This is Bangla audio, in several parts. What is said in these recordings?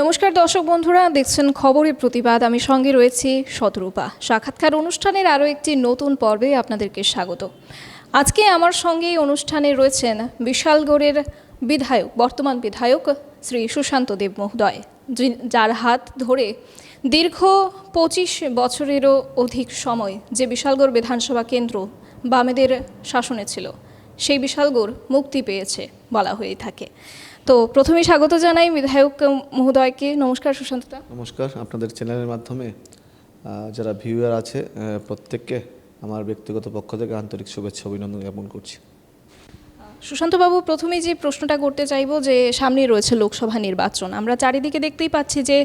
নমস্কার দর্শক বন্ধুরা, দেখছেন খবরের প্রতিবাদ। আমি সঙ্গে রয়েছি শতরূপা। সাক্ষাৎকার অনুষ্ঠানের আরও একটি নতুন পর্বে আপনাদেরকে স্বাগত। আজকে আমার সঙ্গে অনুষ্ঠানে রয়েছেন বিশালগড়ের বিধায়ক, বর্তমান বিধায়ক শ্রী সুশান্ত দেব মহোদয় যার হাত ধরে দীর্ঘ পঁচিশ বছরেরও অধিক সময় যে বিশালগড় বিধানসভা কেন্দ্র বামেদের শাসনে ছিল, সেই বিশালগড় মুক্তি পেয়েছে বলা হয়ে থাকে। তো প্রথমে স্বাগত জানাই বিধায়ক মহোদয়কে। নমস্কার সুশান্তদা। নমস্কার আপনাদের চ্যানেলের মাধ্যমে যারা ভিউয়ার আছে প্রত্যেককে আমার ব্যক্তিগত পক্ষ থেকে আন্তরিক শুভেচ্ছা অভিনন্দন জ্ঞাপন করছি। সুশান্তবাবু প্রথমেই যে প্রশ্নটা করতে চাইব যে সামনে রয়েছে লোকসভা নির্বাচন। আমরা চারিদিকে দেখতেই পাচ্ছি যে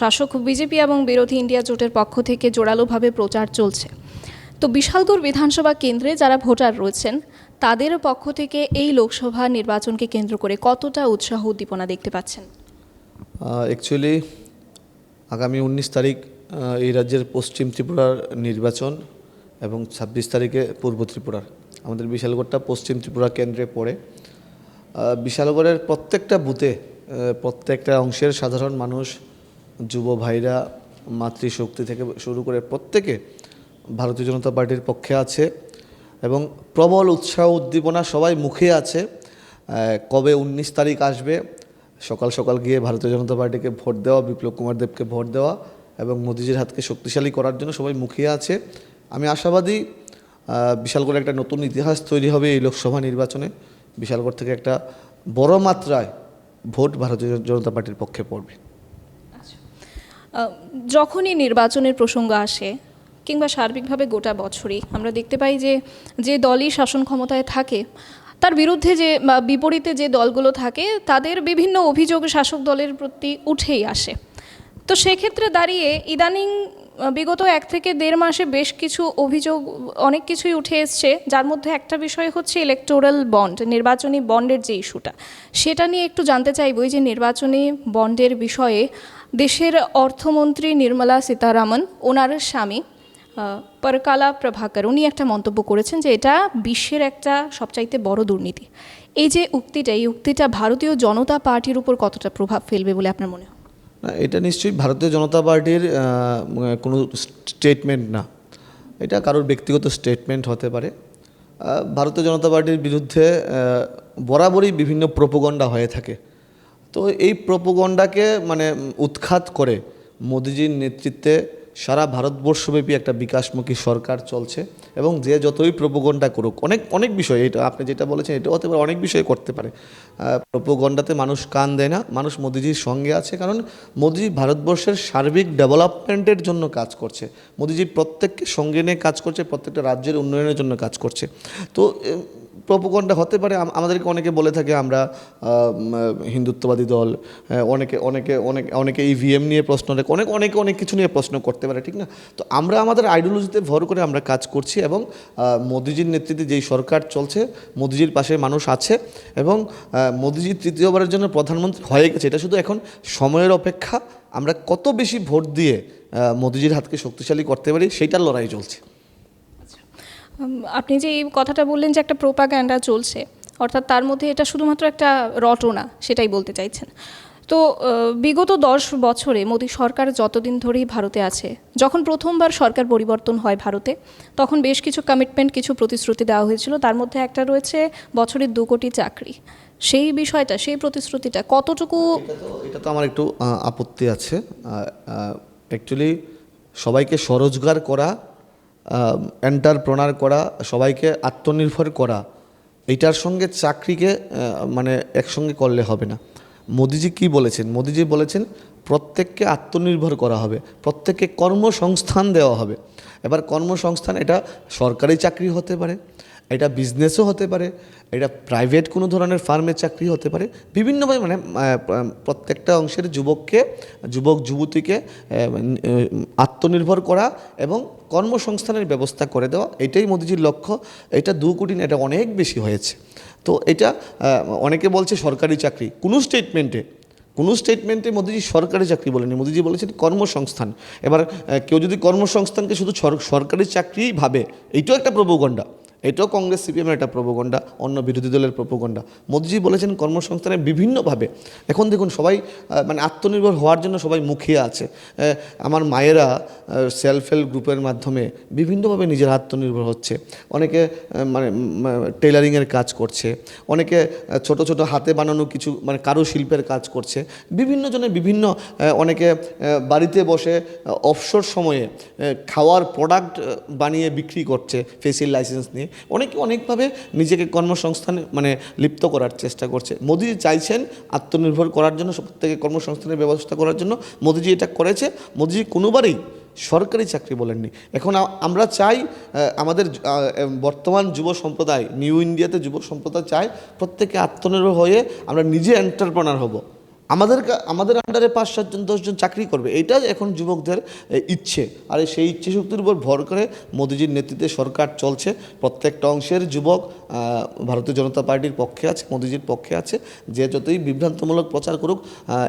শাসক বিজেপি এবং বিরোধী ইন্ডিয়া জোটের পক্ষ থেকে জোরালোভাবে প্রচার চলছে। তো বিশালগড় বিধানসভা কেন্দ্রে যারা ভোটার রয়েছেন তাদের পক্ষ থেকে এই লোকসভা নির্বাচনকে কেন্দ্র করে কতটা উৎসাহ উদ্দীপনা দেখতে পাচ্ছেন? অ্যাকচুয়ালি আগামী উনিশ তারিখ এই রাজ্যের পশ্চিম ত্রিপুরার নির্বাচন এবং ছাব্বিশ তারিখে পূর্ব ত্রিপুরার। আমাদের বিশালগড়টা পশ্চিম ত্রিপুরা কেন্দ্রে পড়ে। বিশালগড়ের প্রত্যেকটা বুথে প্রত্যেকটা অংশের সাধারণ মানুষ, যুব ভাইরা, মাতৃশক্তি থেকে শুরু করে প্রত্যেকে ভারতীয় জনতা পার্টির পক্ষে আছে। এবং প্রবল উৎসাহ উদ্দীপনা সবাই মুখে আছে। কবে উনিশ তারিখ আসবে? সকাল সকাল গিয়ে ভারতীয় জনতা পার্টিকে ভোট দেওয়া বিপ্লব কুমার দেবকে ভোট দেওয়া এবং মোদিজির হাতকে শক্তিশালী করার জন্য সবাই মুখিয়ে আছে। আমি আশাবাদী আহ, বিশালগড়ে একটা নতুন ইতিহাস তৈরি হবে এই লোকসভা নির্বাচনে। বিশালগড় থেকে একটা বড় মাত্রায় ভোট ভারতীয় জনতা পার্টির পক্ষে পড়বে। যখনই নির্বাচনের প্রসঙ্গ আসে কিংবা সার্বিকভাবে গোটা বছরই। আমরা দেখতে পাই যে যে দলই শাসন ক্ষমতায় থাকে, তার বিরুদ্ধে যে বিপরীতে যে দলগুলো থাকে, তাদের বিভিন্ন অভিযোগ শাসক দলের প্রতি উঠেই আসে। তো সেক্ষেত্রে দাঁড়িয়ে ইদানিং, বিগত এক থেকে দেড় মাসে বেশ কিছু অভিযোগ, অনেক কিছুই উঠে এসছে। যার মধ্যে একটা বিষয় হচ্ছে ইলেকটোরাল বন্ড নির্বাচনী বন্ডের যে ইস্যুটা। সেটা নিয়ে একটু জানতে চাইবই যে নির্বাচনী বন্ডের বিষয়ে দেশের অর্থমন্ত্রী নির্মলা সীতারামন, ওনার স্বামী পরকালা প্রভাকর, উনি একটা মন্তব্য করেছেন যে এটা বিশ্বের একটা সবচাইতে বড় দুর্নীতি। এই যে উক্তিটা, এই উক্তিটা ভারতীয় জনতা পার্টির উপর কতটা প্রভাব ফেলবে বলে আপনার মনে হয়? এটা নিশ্চয়ই ভারতীয় জনতা পার্টির কোনো স্টেটমেন্ট না। এটা কারোর ব্যক্তিগত স্টেটমেন্ট হতে পারে। ভারতীয় জনতা পার্টির বিরুদ্ধে বরাবরই বিভিন্ন প্রোপোগন্ডা হয়ে থাকে। তো এই প্রোপোগন্ডাকে মানে উৎখাত করে মোদিজির নেতৃত্বে সারা ভারতবর্ষব্যাপী একটা বিকাশমুখী সরকার চলছে এবং যে যতই প্রোপোগন্ডা করুক, অনেক অনেক বিষয় এটা আপনি যেটা বলেছেন এটা হতে পারে, অনেক বিষয় করতে পারে। প্রোপোগন্ডাতে মানুষ কান দেয় না, মানুষ মোদিজির সঙ্গে আছে কারণ মোদিজি ভারতবর্ষের সার্বিক ডেভেলপমেন্টের জন্য কাজ করছে। মোদিজি প্রত্যেককে সঙ্গে নিয়ে কাজ করছে, প্রত্যেকটা রাজ্যের উন্নয়নের জন্য কাজ করছে। তো প্রোপোগন্ডা হতে পারে। আমাদেরকে অনেকে বলে থাকে আমরা হিন্দুত্ববাদী দল। হ্যাঁ, অনেকে অনেকে অনেক অনেকে ইভিএম নিয়ে প্রশ্ন অনেক অনেকে অনেক কিছু নিয়ে প্রশ্ন করতে পারে ঠিক না? তো আমরা আমাদের আইডিওলজিতে ভর করে আমরা কাজ করছি এবং মোদিজির নেতৃত্বে যেই সরকার চলছে মোদিজির পাশে মানুষ আছে এবং মোদিজি তৃতীয়বারের জন্য প্রধানমন্ত্রী হয়ে গেছে। এটা শুধু এখন সময়ের অপেক্ষা। আমরা কত বেশি ভোট দিয়ে মোদিজির হাতকে শক্তিশালী করতে পারি সেইটার লড়াই চলছে। আপনি যে এই কথাটা বললেন যে একটা প্রোপাগ্যান্ডা চলছে, অর্থাৎ তার মধ্যে এটা শুধুমাত্র একটা রটনা, সেটাই বলতে চাইছেন। তো বিগত দশ বছরে মোদী সরকার যতদিন ধরেই ভারতে আছে, যখন প্রথমবার সরকার পরিবর্তন হয় ভারতে, তখন বেশ কিছু কমিটমেন্ট কিছু প্রতিশ্রুতি দেওয়া হয়েছিল। তার মধ্যে একটা রয়েছে বছরের দু কোটি চাকরি। সেই বিষয়টা, সেই প্রতিশ্রুতিটা কতটুকু এটা তো আমার একটু আপত্তি আছে। অ্যাকচুয়ালি সবাইকে স্বরোজগার করা এন্টারপ্রনার করা, সবাইকে আত্মনির্ভর করা এটার সঙ্গে চাকরিকে মানে একসঙ্গে করলে হবে না। মোদিজি কি বলেছেন? মোদিজি বলেছেন, প্রত্যেককে আত্মনির্ভর করা হবে, প্রত্যেককে কর্মসংস্থান দেওয়া হবে। এবার কর্মসংস্থান, এটা সরকারি চাকরি হতে পারে এটা বিজনেসও হতে পারে, এটা প্রাইভেট কোনো ধরনের ফার্মের চাকরি হতে পারে, বিভিন্নভাবে মানে প্রত্যেকটা অংশের যুবককে, যুবক, যুবতীকে আত্মনির্ভর করা এবং কর্মসংস্থানের ব্যবস্থা করে দেওয়া, এটাই মোদিজির লক্ষ্য, এটা দু কোটি এটা অনেক বেশি হয়েছে। তো এটা অনেকে বলছে সরকারি চাকরি, কোনো স্টেটমেন্টে কোনো স্টেটমেন্টে মোদিজি সরকারি চাকরি বলেনি, মোদিজি বলেছেন কর্মসংস্থান। এবার কেউ যদি কর্মসংস্থানকে শুধু সর- সরকারি চাকরিই ভাবে, এইটাও একটা প্রবগণ্ডা। এটাও কংগ্রেস সিপিএমের একটা প্রপোগণ্ডা অন্য বিরোধী দলের প্রপোগণ্ডা মোদিজি বলেছেন কর্মসংস্থানের বিভিন্নভাবে, এখন দেখুন সবাই মানে আত্মনির্ভর হওয়ার জন্য সবাই মুখিয়ে আছে। আমার মায়েরা সেলফ হেল্প গ্রুপের মাধ্যমে বিভিন্নভাবে নিজের আত্মনির্ভর হচ্ছে। অনেকে মানে টেলারিংয়ের কাজ করছে। অনেকে ছোট ছোট হাতে বানানো কিছু মানে কারুশিল্পের কাজ করছে। বিভিন্ন জনে বিভিন্ন অনেকে বাড়িতে বসে অবসর সময়ে খাওয়ার প্রোডাক্ট বানিয়ে বিক্রি করছে ফেসিল লাইসেন্স নিয়ে। অনেকে অনেকভাবে নিজেকে কর্মসংস্থানে মানে লিপ্ত করার চেষ্টা করছে। মোদিজি চাইছেন আত্মনির্ভর করার জন্য প্রত্যেকে কর্মসংস্থানের ব্যবস্থা করার জন্য মোদিজি এটা করেছে। মোদিজি কোনোবারই সরকারি চাকরি বলেননি। এখন আমরা চাই আমাদের বর্তমান যুব সম্প্রদায়, নিউ ইন্ডিয়াতে যুব সম্প্রদায় চায় প্রত্যেকে আত্মনির্ভর হয়ে আমরা নিজে এন্টারপ্রনার হব। আমাদের আমাদের আন্ডারে পাঁচ সাতজন দশজন চাকরি করবে। এটা এখন যুবকদের ইচ্ছে। আর সেই ইচ্ছে শক্তির উপর ভর করে মোদিজির নেতৃত্বে সরকার চলছে। প্রত্যেকটা অংশের যুবক ভারতীয় জনতা পার্টির পক্ষে আছে, মোদিজির পক্ষে আছে। যে যতই বিভ্রান্তমূলক প্রচার করুক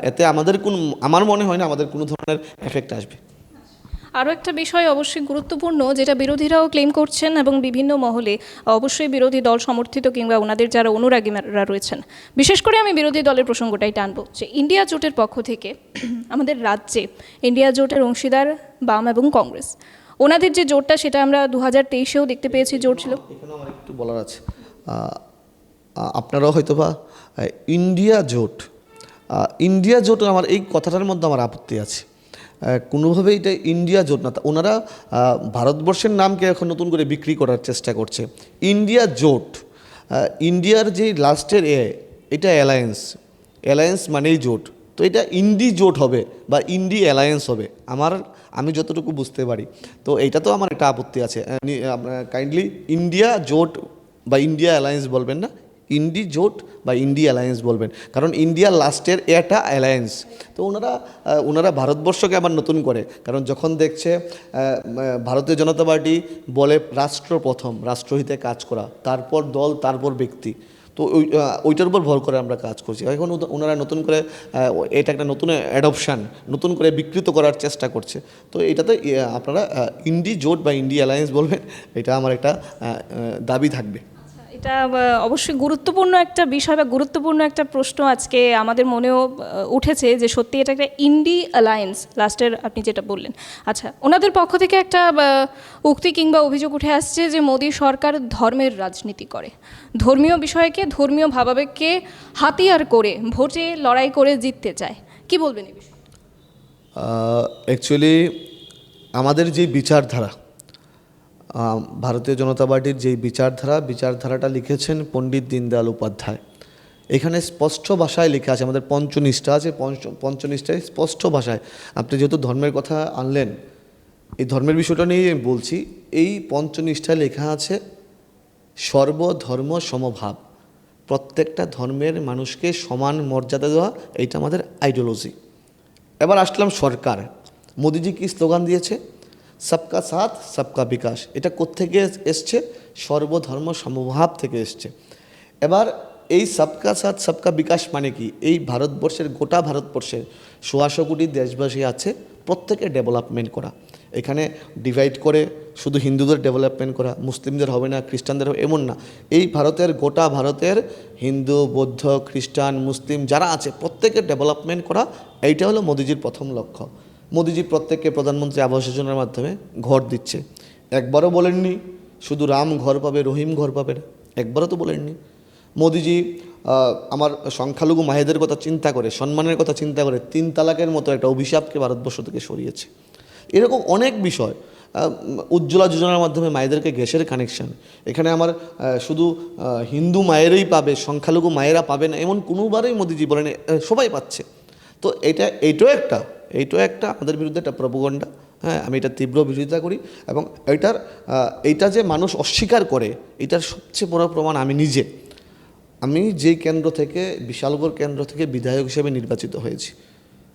এতে আমাদের কোন আমার মনে হয় না আমাদের কোনো ধরনের এফেক্ট আসবে। আরও একটা বিষয় অবশ্যই গুরুত্বপূর্ণ যেটা বিরোধীরাও ক্লেম করছেন এবং বিভিন্ন মহলে অবশ্যই বিরোধী দল সমর্থিত কিংবা ওনাদের যারা অনুরাগীরা রয়েছেন। বিশেষ করে আমি বিরোধী দলের প্রসঙ্গটাই টানবো যে ইন্ডিয়া জোটের পক্ষ থেকে আমাদের রাজ্যে ইন্ডিয়া জোটের অংশীদার বাম এবং কংগ্রেস। ওনাদের যে জোটটা সেটা আমরা দু হাজার তেইশেও দেখতে পেয়েছি জোট ছিল। একটু বলার আছে। আহ, আহ, আপনারাও হয়তো বা ইন্ডিয়া জোট ইন্ডিয়া জোট আমার এই কথাটার মধ্যে আমার আপত্তি আছে। কোনোভাবেই এটা ইন্ডিয়া জোট না। ওনারা ভারতবর্ষের নামকে এখন নতুন করে বিক্রি করার চেষ্টা করছে। ইন্ডিয়া জোট ইন্ডিয়ার যে লাস্টের এ, এটা অ্যালায়েন্স। অ্যালায়েন্স মানেই জোট। তো এটা ইন্ডি জোট হবে বা ইন্ডি অ্যালায়েন্স হবে, আমার, আমি যতটুকু বুঝতে পারি। তো এইটা তো আমার একটা আপত্তি আছে। কাইন্ডলি ইন্ডিয়া জোট বা ইন্ডিয়া অ্যালায়েন্স বলবেন না ইন্ডি জোট বা ইন্ডি অ্যালায়েন্স বলবেন। কারণ ইন্ডিয়া লাস্টের এটা অ্যালায়েন্স। তো ওনারা ওনারা ভারতবর্ষকে আবার নতুন করে। কারণ যখন দেখছে ভারতীয় জনতা পার্টি বলে রাষ্ট্র প্রথম রাষ্ট্রহিতে কাজ করা তারপর দল তারপর ব্যক্তি। তো ওই ওইটার উপর ভর করে আমরা কাজ করছি। এখন ওনারা নতুন করে এটা একটা নতুন অ্যাডপশান নতুন করে বিকৃত করার চেষ্টা করছে। তো এটাতে আহ, আপনারা ইন্ডি জোট বা ইন্ডি অ্যালায়েন্স বলবেন এটা আমার একটা দাবি থাকবে। এটা অবশ্যই গুরুত্বপূর্ণ একটা বিষয় বা গুরুত্বপূর্ণ একটা প্রশ্ন আজকে আমাদের মনেও উঠেছে যে সত্যি এটা একটা ইন্ডি অ্যালায়েন্স, লাস্টের আপনি যেটা বললেন। আচ্ছা ওনাদের পক্ষ থেকে একটা উক্তি কিংবা অভিযোগ উঠে আসছে যে মোদী সরকার ধর্মের রাজনীতি করে। ধর্মীয় বিষয়কে, ধর্মীয় ভাবাবেগকে হাতিয়ার করে ভোটে লড়াই করে জিততে চায়। কি বলবেন এই বিষয়ে? অ্যাকচুয়ালি আমাদের যে বিচারধারা ভারতীয় জনতা পার্টির যেই বিচারধারা, বিচারধারাটা লিখেছেন পণ্ডিত দীনদয়াল উপাধ্যায়। এখানে স্পষ্ট ভাষায় লেখা আছে, আমাদের পঞ্চনিষ্ঠা আছে, পঞ্চ, পঞ্চনিষ্ঠায় স্পষ্ট ভাষায়। আপনি যেহেতু ধর্মের কথা আনলেন, এই ধর্মের বিষয়টা নিয়েই আমি বলছি, এই পঞ্চনিষ্ঠায় লেখা আছে, সর্বধর্ম সমভাব। প্রত্যেকটা ধর্মের মানুষকে সমান মর্যাদা দেওয়া, এইটা আমাদের আইডিওলজি এবার আসলাম সরকার। মোদিজি কি স্লোগান দিয়েছে? সবকা সাথ সবকা বিকাশ এটা কোত্থেকে এসছে? সর্বধর্ম সমভাব থেকে এসছে। এবার এই সবকা সাথ সবকা বিকাশ মানে কি? এই ভারতবর্ষের, গোটা ভারতবর্ষের সোয়াশো কোটি দেশবাসী আছে প্রত্যেকে ডেভেলপমেন্ট করা। এখানে ডিভাইড করে শুধু হিন্দুদের ডেভেলপমেন্ট করা, মুসলিমদের হবে না, খ্রিস্টানদের হবে, এমন না। এই ভারতের, গোটা ভারতের হিন্দু, বৌদ্ধ, খ্রিস্টান, মুসলিম যারা আছে প্রত্যেকের ডেভেলপমেন্ট করা, এইটা হলো মোদিজির প্রথম লক্ষ্য। মোদিজি প্রত্যেককে প্রধানমন্ত্রী আবাস যোজনার মাধ্যমে ঘর দিচ্ছে। একবারও বলেননি, শুধু রাম ঘর পাবে, রহিম ঘর পাবে না। একবারও তো বলেননি। মোদিজি আমার সংখ্যালঘু মায়েদের কথা চিন্তা করে, সম্মানের কথা চিন্তা করে তিন তালাকের মতো একটা অভিশাপকে ভারতবর্ষ থেকে সরিয়েছে। এরকম অনেক বিষয় উজ্জ্বলা যোজনার মাধ্যমে মায়েদেরকে গ্যাসের কানেকশন। এখানে আমার শুধু হিন্দু মায়েরাই পাবে, সংখ্যালঘু মায়েরা পাবে না, এমন কোনোবারই মোদিজি বলেন সবাই পাচ্ছে। তো এটা এইটাও একটা এইটাও একটা আমাদের বিরুদ্ধে একটা প্রপগণ্ডা হ্যাঁ আমি এটা তীব্র বিরোধিতা করি এবং এইটার আহ, এইটা যে মানুষ অস্বীকার করে এটার সবচেয়ে বড় প্রমাণ আমি নিজে। আমি যেই কেন্দ্র থেকে বিশালগড় কেন্দ্র থেকে বিধায়ক হিসেবে নির্বাচিত হয়েছি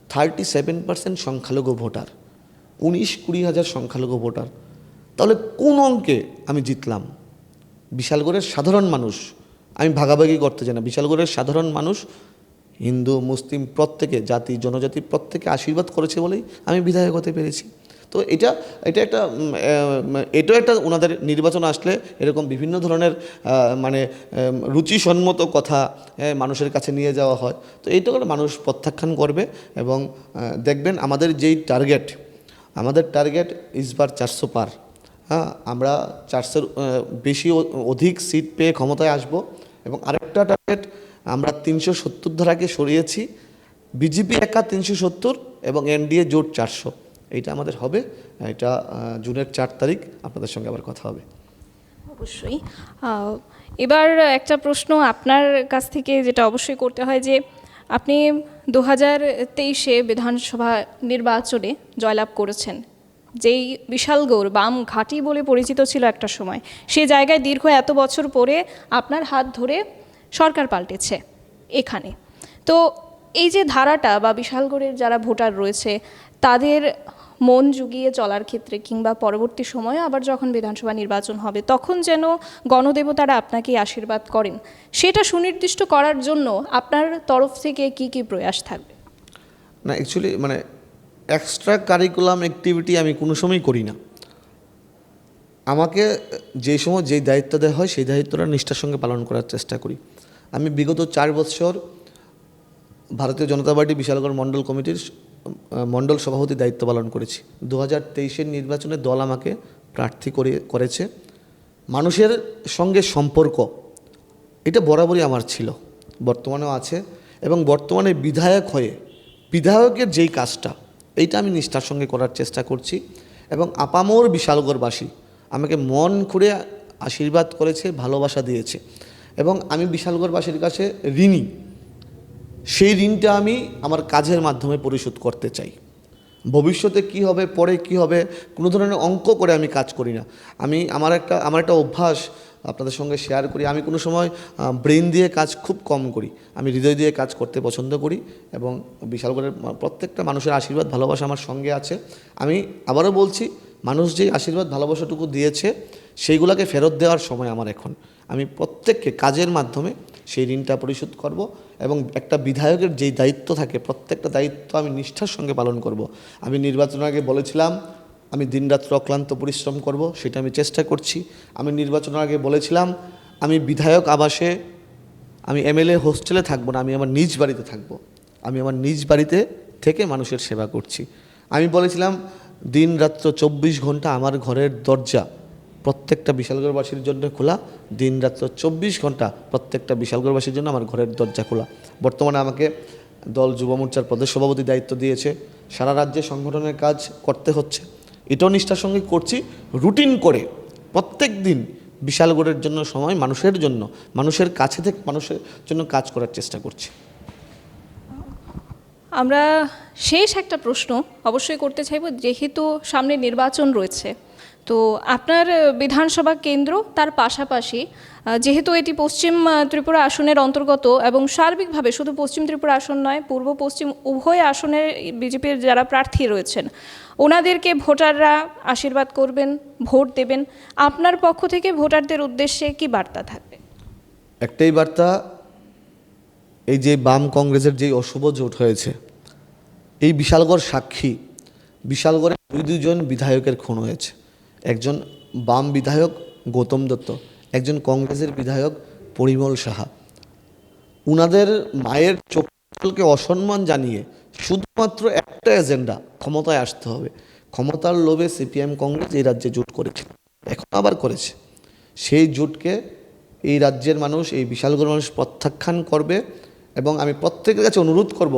থার্টি সেভেন পার্সেন্ট সংখ্যালঘু ভোটার উনিশ কুড়ি হাজার সংখ্যালঘু ভোটার। তাহলে কোন অঙ্কে আমি জিতলাম? বিশালগড়ের সাধারণ মানুষ আমি ভাগাভাগি করতে চাই না বিশালগড়ের সাধারণ মানুষ হিন্দু, মুসলিম প্রত্যেকে, জাতি, জনজাতি প্রত্যেকে আশীর্বাদ করেছে বলেই আমি বিধায়ক হতে পেরেছি। তো এটা এটা একটা এটাও একটা ওনাদের নির্বাচন আসলে এরকম বিভিন্ন ধরনের মানে রুচিসম্মত কথা মানুষের কাছে নিয়ে যাওয়া হয়। তো এইটা করে মানুষ প্রত্যাখ্যান করবে এবং দেখবেন আমাদের যেই টার্গেট, আমাদের টার্গেট ইসবার চারশো পার। হ্যাঁ আমরা চারশোর বেশি অধিক সিট পেয়ে ক্ষমতায় আসব এবং আরেকটা টার্গেট আমরা তিনশো সত্তর ধারাকে সরিয়েছি, বিজেপি একা তিনশো সত্তর এবং এনডিএ জোট চারশো। এইটা আমাদের হবে, এটা জুনের চার তারিখ, আপনাদের সঙ্গে আবার কথা হবে। অবশ্যই। এবার একটা প্রশ্ন আপনার কাছ থেকে যেটা অবশ্যই করতে হয় যে, আপনি দু হাজার তেইশে বিধানসভা নির্বাচনে জয়লাভ করেছেন। যেই বিশালগৌর বাম ঘাঁটি বলে পরিচিত ছিল একটা সময়। সে জায়গায় দীর্ঘ এত বছর পরে আপনার হাত ধরে সরকার পাল্টেছে এখানে। তো এই যে ধারাটা বা বিশালগড়ের যারা ভোটার রয়েছে, তাদের মন জুগিয়ে চলার ক্ষেত্রে কিংবা পরবর্তী সময়ে আবার যখন বিধানসভা নির্বাচন হবে, তখন যেন গণদেবতারা আপনাকে আশীর্বাদ করেন, সেটা সুনির্দিষ্ট করার জন্য আপনার তরফ থেকে কি কি প্রয়াস থাকবে? না অ্যাকচুয়ালি মানে এক্সট্রা কারিকুলাম অ্যাক্টিভিটি আমি কোনো সময়ই করি না। আমাকে যে সময় যেই দায়িত্ব দেওয়া হয়, সেই দায়িত্বটা নিষ্ঠার সঙ্গে পালন করার চেষ্টা করি। আমি বিগত চার বছর ভারতীয় জনতা পার্টি বিশালগড় মণ্ডল কমিটির মণ্ডল সভাপতির দায়িত্ব পালন করেছি। দু হাজার তেইশের নির্বাচনে দল আমাকে প্রার্থী করে, করেছে। মানুষের সঙ্গে সম্পর্ক, এটা বরাবরই আমার ছিল, বর্তমানেও আছে এবং বর্তমানে বিধায়ক হয়ে, বিধায়কের যেই কাজটা, এইটা আমি নিষ্ঠার সঙ্গে করার চেষ্টা করছি এবং আপামোর বিশালগড়বাসী আমাকে মন খুঁড়ে আশীর্বাদ করেছে, ভালোবাসা দিয়েছে। এবং আমি বিশালগড়বাসীর কাছে ঋণী। সেই ঋণটা আমি আমার কাজের মাধ্যমে পরিশোধ করতে চাই। ভবিষ্যতে কি হবে, পরে কি হবে, কোনো ধরনের অঙ্ক করে আমি কাজ করি না। আমি, আমার একটা আমার একটা অভ্যাস আপনাদের সঙ্গে শেয়ার করি। আমি কোনো সময় ব্রেন দিয়ে কাজ খুব কম করি। আমি হৃদয় দিয়ে কাজ করতে পছন্দ করি এবং বিশালগড়ের প্রত্যেকটা মানুষের আশীর্বাদ, ভালোবাসা আমার সঙ্গে আছে। আমি আবারও বলছি, মানুষ যেই আশীর্বাদ, ভালোবাসাটুকু দিয়েছে, সেইগুলোকে ফেরত দেওয়ার সময় আমার এখন। আমি প্রত্যেককে কাজের মাধ্যমে সেই ঋণটা পরিশোধ করব এবং একটা বিধায়কের যেই দায়িত্ব থাকে, প্রত্যেকটা দায়িত্ব আমি নিষ্ঠার সঙ্গে পালন করব। আমি নির্বাচনের আগে বলেছিলাম, আমি দিনরাত্র অক্লান্ত পরিশ্রম করব, সেটা আমি চেষ্টা করছি। আমি নির্বাচনের আগে বলেছিলাম, আমি বিধায়ক আবাসে আমি এমএলএ হোস্টেলে থাকব না, আমি আমার নিজ বাড়িতে থাকব। আমি আমার নিজ বাড়িতে থেকে মানুষের সেবা করছি। আমি বলেছিলাম দিন রাত্র চব্বিশ ঘণ্টা আমার ঘরের দরজা প্রত্যেকটা বিশালগড়বাসীর জন্য খোলা দিন রাত্র চব্বিশ ঘণ্টা প্রত্যেকটা বিশালগড়বাসীর জন্য আমার ঘরের দরজা খোলা। বর্তমানে আমাকে দল যুব মোর্চার প্রদেশ সভাপতি দায়িত্ব দিয়েছে। সারা রাজ্যে সংগঠনের কাজ করতে হচ্ছে। এটাও নিষ্ঠার সঙ্গে করছি। রুটিন করে প্রত্যেক দিন বিশালগড়ের জন্য সময় মানুষের জন্য, মানুষের কাছে থেকে মানুষের জন্য কাজ করার চেষ্টা করছি। আমরা শেষ একটা প্রশ্ন অবশ্যই করতে চাইব। যেহেতু সামনে নির্বাচন রয়েছে তো আপনার বিধানসভা কেন্দ্র তার পাশাপাশি যেহেতু এটি পশ্চিম ত্রিপুরা আসনের অন্তর্গত এবং সার্বিকভাবে শুধু পশ্চিম ত্রিপুরা আসন নয়, পূর্ব পশ্চিম উভয় আসনের বিজেপির যারা প্রার্থী রয়েছেন, ওনাদেরকে ভোটাররা আশীর্বাদ করবেন, ভোট দেবেন। আপনার পক্ষ থেকে ভোটারদের উদ্দেশ্যে কি বার্তা থাকবে? একটাই বার্তা, এই যে বাম কংগ্রেসের যে অশুভ জোট হয়েছে, এই বিশালগড় সাক্ষী বিশালগড়ে দুই দুজন বিধায়কের খুন হয়েছে। একজন বাম বিধায়ক গৌতম দত্ত, একজন কংগ্রেসের বিধায়ক পরিমল সাহা। উনাদের মায়ের চোখকে অসম্মান জানিয়ে শুধুমাত্র একটা এজেন্ডা, ক্ষমতায় আসতে হবে। ক্ষমতার লোভে সিপিএম কংগ্রেস এই রাজ্যে জোট করেছে। এখন আবার করেছে। সেই জোটকে এই রাজ্যের মানুষ, এই বিশালগড় মানুষ প্রত্যাখ্যান করবে এবং আমি প্রত্যেকের কাছে অনুরোধ করব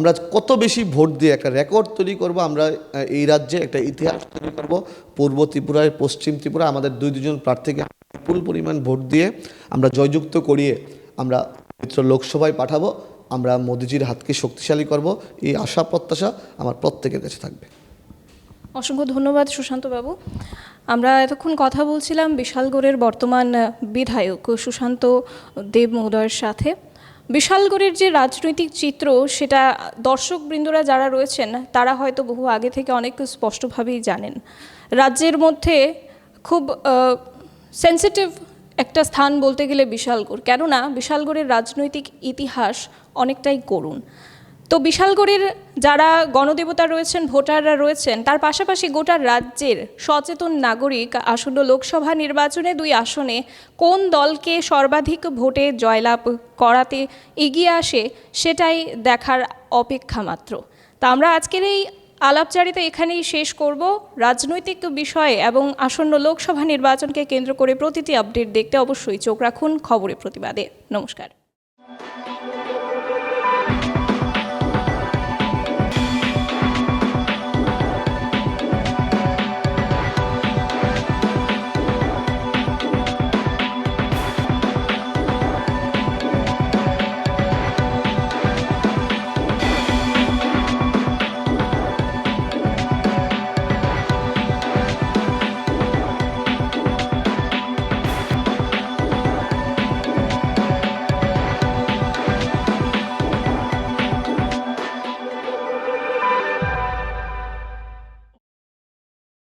আমরা কত বেশি ভোট দিয়ে একটা রেকর্ড তৈরি করব, আমরা এই রাজ্যে একটা ইতিহাস তৈরি করব, পূর্ব ত্রিপুরায়, পশ্চিম ত্রিপুরা আমাদের দুই দুজন প্রার্থীকে বিপুল পরিমাণ ভোট দিয়ে আমরা জয়যুক্ত করিয়ে আমরা মিত্র লোকসভায় পাঠাবো, আমরা মোদিজির হাতকে শক্তিশালী করব, এই আশা, প্রত্যাশা আমার প্রত্যেকের কাছে থাকবে। অসংখ্য ধন্যবাদ সুশান্ত বাবু আমরা এতক্ষণ কথা বলছিলাম বিশালগড়ের বর্তমান বিধায়ক সুশান্ত দেব মহোদয়ের সাথে। বিশালগড়ের যে রাজনৈতিক চিত্র, সেটা দর্শকবৃন্দরা যারা রয়েছেন, তারা হয়তো বহু আগে থেকে অনেক স্পষ্টভাবেই জানেন। রাজ্যের মধ্যে খুব সেন্সিটিভ একটা স্থান বলতে গেলে বিশালগড়। কেননা, বিশালগড়ের রাজনৈতিক ইতিহাস অনেকটাই করুণ তো বিশালগড়ের যারা গণদেবতা রয়েছেন, ভোটাররা রয়েছেন, তার পাশাপাশি গোটা রাজ্যের সচেতন নাগরিক, আসন্ন লোকসভা নির্বাচনে দুই আসনে কোন দলকে সর্বাধিক ভোটে জয়লাভ করাতে এগিয়ে আসে সেটাই দেখার অপেক্ষা মাত্র। তা আমরা আজকের এই আলাপচারিতা এখানেই শেষ করব। রাজনৈতিক বিষয়ে এবং আসন্ন লোকসভা নির্বাচনকে কেন্দ্র করে প্রতিটি আপডেট দেখতে অবশ্যই চোখ রাখুন খবরে প্রতিবাদে। নমস্কার।